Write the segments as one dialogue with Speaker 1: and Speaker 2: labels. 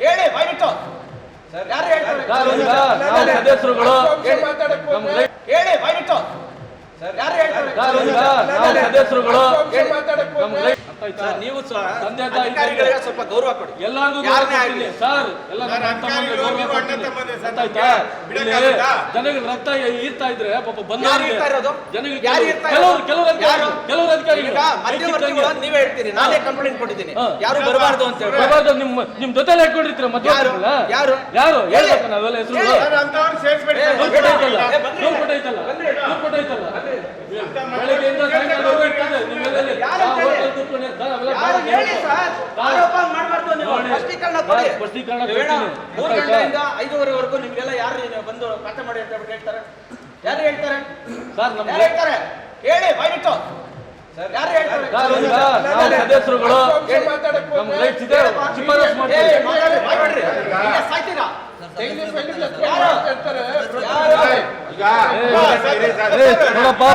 Speaker 1: ಹೇಳಿ ಬಾಯ್ಬಿಟ್ಟು ಯಾರು ಹೇಳ್ತಾರೆ
Speaker 2: ಸದಸ್ಯರುಗಳು
Speaker 1: ಹೇಳಿ ಬಾಯ್ಬಿಟ್ಟು ಯಾರು ಹೇಳ್ತಾರೆ
Speaker 2: ಸದಸ್ಯರುಗಳು ನಮ್ ರೈ- ಅರ್ಥ ಆಯ್ತಾ?
Speaker 1: ಸರ್, ನೀವು ಸಹ
Speaker 2: ತಂದೆ ತಾಯಿ
Speaker 1: ಸ್ವಲ್ಪ ಗೌರವ ಕೊಡಿ.
Speaker 2: ಎಲ್ಲರಿಗೂ. ಸರ್ ಎಲ್ಲ ನಮ್ಮ? ಜನಗಳ ರಕ್ತ ಈರ್ತಾ ಇದ್ರೆ ಪಾಪ
Speaker 1: ಯಾರು
Speaker 2: ಬಂದವರಿಗೆ
Speaker 1: ಇರ್ತಾ ಇರೋದು?
Speaker 2: ಜನಗಳಿಗೆ
Speaker 1: ಯಾರು ಇರ್ತಾ
Speaker 2: ಕೆಲವರು? ಕೆಲವರು ಅಧಿಕಾರಿಗಳು
Speaker 1: ಯಾರು?
Speaker 2: ಕೆಲವರು ಅಧಿಕಾರಿಗಳು
Speaker 1: ನೀವೇ ಹೇಳ್ತೀರಿ. ನಾನೇ ಕಂಪ್ಲೇಂಟ್ ಕೊಟ್ಟಿದ್ದೀನಿ. ಯಾರು ಬರಬಾರ್ದು ಅಂತ ಹೇಳಿ
Speaker 2: ನಿಮ್ ನಿಮ್ಮ ನಿಮ್ ಜೊತೆಲೇ ಇಟ್ಕೊಂಡಿರ್ತೀರ ಮತ್ತೆ
Speaker 1: ಯಾರು?
Speaker 2: ಯಾರು?
Speaker 1: ಹೇಳಿ.
Speaker 2: ಹೇಳ್ಬೇಕು ನಾವೆಲ್ಲ ಹೆಸರು
Speaker 1: ಹೇಳಿ.
Speaker 2: ನೂರು ಕೋಟಿ ಐತಲ್ಲ
Speaker 1: ಏ, ಬಂದ್ರಿ.
Speaker 2: ನೂರು ಕೋಟಿ ಐತಲ್ಲ ನೂರು ಕೋಟಿ ಐತಲ್ಲ ಬೆಳಗ್ಗೆಯಿಂದ ಸಾಯಂಕಾಲದವರೆಗೂ ಇರ್ತದೆ ನೀವೆಲ್ಲ
Speaker 1: ಯಾರು
Speaker 2: ಆ
Speaker 1: ಹೇಳಿ?
Speaker 2: ಹೋಟೆಲ್ ಕೂತ್ಕೊಂಡು ಸರ್, ಅವೆಲ್ಲ
Speaker 1: ಯಾರು
Speaker 2: ಬೇಡ
Speaker 1: ಹೇಳಿ
Speaker 2: ನೀವು.
Speaker 1: ಸರ್ ಆರೋಪ ಮಾಡಬಾರ್ದು ನೀವು
Speaker 2: ನೋಡಿ.
Speaker 1: ಸ್ಪಷ್ಟೀಕರಣ ಕೊಡಿ
Speaker 2: ಸ್ಪಷ್ಟೀಕರಣ
Speaker 1: ಬೇಡ. ಮೂರು ಗಂಟೆಯಿಂದ ಐದೂವರೆ ಐದೂವರೆವರೆಗೂ ನಿಮ್ಗೆಲ್ಲ ಯಾರು ಬಂದು ಪಾಠ ಮಾಡಿ ಅಂತ ಹೇಳ್ತಾರೆ ಯಾರು ಹೇಳ್ತಾರೆ
Speaker 2: ಸರ್ ನಮ್ಮ
Speaker 1: ಯಾರು ಹೇಳ್ತಾರೆ ಹೇಳಿ ಬಾಯ್ಬಿಟ್ಟು ಯಾರು ಹೇಳ್ತಾರೆ
Speaker 2: ಸದಸ್ಯರುಗಳು.
Speaker 1: ಸಾಯ್ತೀರಾ?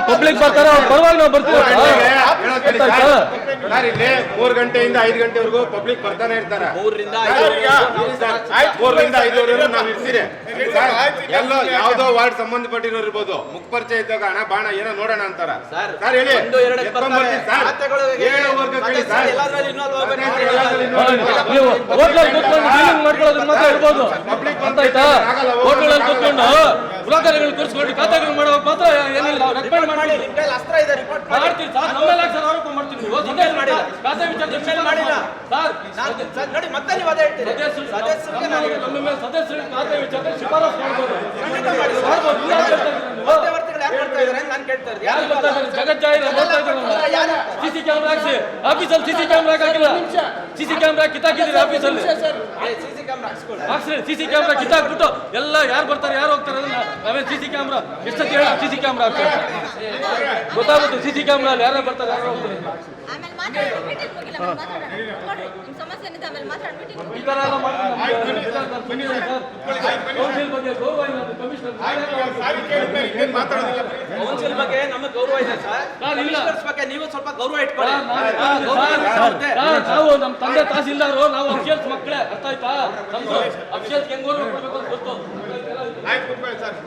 Speaker 2: ಪಬ್ಲಿಕ್ ಬರ್ತಾರೆ ಅವ್ರ ಪರವಾಗಿ ನಾವು ಬರ್ತೀವಿ
Speaker 3: ಸರ್ ಇಲ್ಲಿ? ಮೂರ್ ಗಂಟೆಯಿಂದ ಐದು ಗಂಟೆವರೆಗೂ ಪಬ್ಲಿಕ್ ಬರ್ತಾನೆ ಇರ್ತಾರೆ.
Speaker 1: ಮೂರರಿಂದ
Speaker 3: ಐದುವರೆಗೂ ನಾವು ಇರ್ತೀರಿ. ಸರ್, ಎಲ್ಲೋ ಯಾವ್ದೋ ವಾರ್ಡ್ ಸಂಬಂಧಪಟ್ಟಿರೋರು ಇರ್ಬೋದು. ಮುಖ ಪರಿಚಯ ಇದ್ದಾಗ ಹಣ ಬಾಣ ಏನೋ ನೋಡೋಣ ಅಂತಾರ.
Speaker 1: ಸರ್,
Speaker 3: ಹೇಳಿ.
Speaker 1: ಬರ್ತಾರೆ.
Speaker 3: ಬರ್ತೀನಿ ಸರ್.
Speaker 2: ಹೋಟ್ಲಲ್ಲಿ ಕೂತ್ಕೊಂಡು ಕೂರಿಸ್ಕೊಂಡು ಖಾತೆಗಳು ಮಾಡೋವಾಗ ಮಾತ್ರ ಏನಿಲ್ಲ. ಮಾಡ್ತೀವಿ ನಮ್ಮೆಲ್ಲ
Speaker 1: ಮಾಡಿಲ್ಲ.
Speaker 2: ಖಾತೆ ವಿಚಾರ
Speaker 1: ಮಾಡಿಲ್ಲ.
Speaker 2: ಸರ್
Speaker 1: ನಾನು- ನೋಡಿ ಮತ್ತೆ ನೀವು ಅದೇ ಹೇಳ್ತೀರಿ. ಸದಸ್ಯರಿಗೆ ನಾನು
Speaker 2: ಸದಸ್ಯರಿಗೆ ಖಾತೆ ವಿಚಾರ ಶಿಫಾರಸ್ ಮಾಡ್ಬೋದು
Speaker 1: ಖಂಡಿತ ಮಾಡಿ. ಮಧ್ಯವರ್ತಿಗಳು ಯಾರು ಮಾಡ್ತಾ ಇದಾರೆ ಅಂತ ನಾನು ಕೇಳ್ತಾ ಇದ್ದೀನಿ
Speaker 2: ಯಾರು ಬರ್ತಾ ಇದ್ದಾರೆ? ಜಗಜ್ಜಾಹಿರ ನೋಡ್ತಾ ಇದ್ದಾರೆ
Speaker 1: ಯಾರು?
Speaker 2: ಸಿಸಿ ಕ್ಯಾಮ್ರಾ ಹಾಕ್ಸಿ. ಆಫೀಸಲ್ಲಿ ಸಿಸಿ ಕ್ಯಾಮ್ರಾ ಹಾಕಿಲ್ಲ ಸಿಸಿ ಕ್ಯಾಮ್ರಾ ಕಿತ್ತಾಕಿದ್ದೀರಿ ಆಫೀಸಲ್ಲಿ.
Speaker 1: ಸಿಸಿ ಕ್ಯಾಮ್ರಾ ಹಾಕ್ಸ್ಕೊಳ್ಳಿ.
Speaker 2: ಹಾಕ್ಸ್ರಿ ಸಿಸಿ ಕ್ಯಾಮ್ರಾ ಕಿತ್ತಾಕ್ಬಿಟ್ಟು ಎಲ್ಲ ಯಾರು ಬರ್ತಾರೆ ಯಾರು ಹೋಗ್ತಾರೆ ಅದನ್ನ ಸಿ ಸಿಸಿ ಕ್ಯಾಮ್ರಾ ಎಷ್ಟೊತ್ತು ಹೇಳ ಸಿ ಕ್ಯಾಮ್ರಾ ಹಾಕ್ತಾರೆ ಗೊತ್ತಾಗುತ್ತೆ ಸಿಸಿ ಕ್ಯಾಮ್ರಾ ಅಲ್ಲಿ ಯಾರೋ ಬರ್ತಾರೆ ಯಾರು ಹೋಗ್ತಾರೆ ಈ ಎಲ್ಲ ಬಗ್ಗೆ ಗೌರವ ಇಲ್ಲ ಕಮಿಷನರ್
Speaker 1: ಕೌನ್ಸಿಲ್ ಬಗ್ಗೆ ನಮಗೆ ಗೌರವ ಇದೆ ಸರ್.
Speaker 2: ಸರ್, ಇಲ್ಲ.
Speaker 1: ಕಮಿಷನರ್ಸ್ ಬಗ್ಗೆ ನೀವು ಸ್ವಲ್ಪ ಗೌರವ ಇಟ್ಕೊಳ್ಳಿ.
Speaker 2: ನಾವು ನಮ್ಮ ತಂದೆ ತಹಸೀಲ್ದಾರು ನಾವು ಅಫಿಷಿಯಲ್ಸ್ ಮಕ್ಕಳೇ ಅರ್ಥ ಆಯ್ತಾ? ನಮ್ದು ಅಫಿಷಿಯಲ್ಸ್ ಹೆಂಗ್ ಗೌರವ ಕೊಡ್ಬೇಕು ಅಂತ ಗೊತ್ತು.
Speaker 3: ಆಯ್ತು ಸರ್.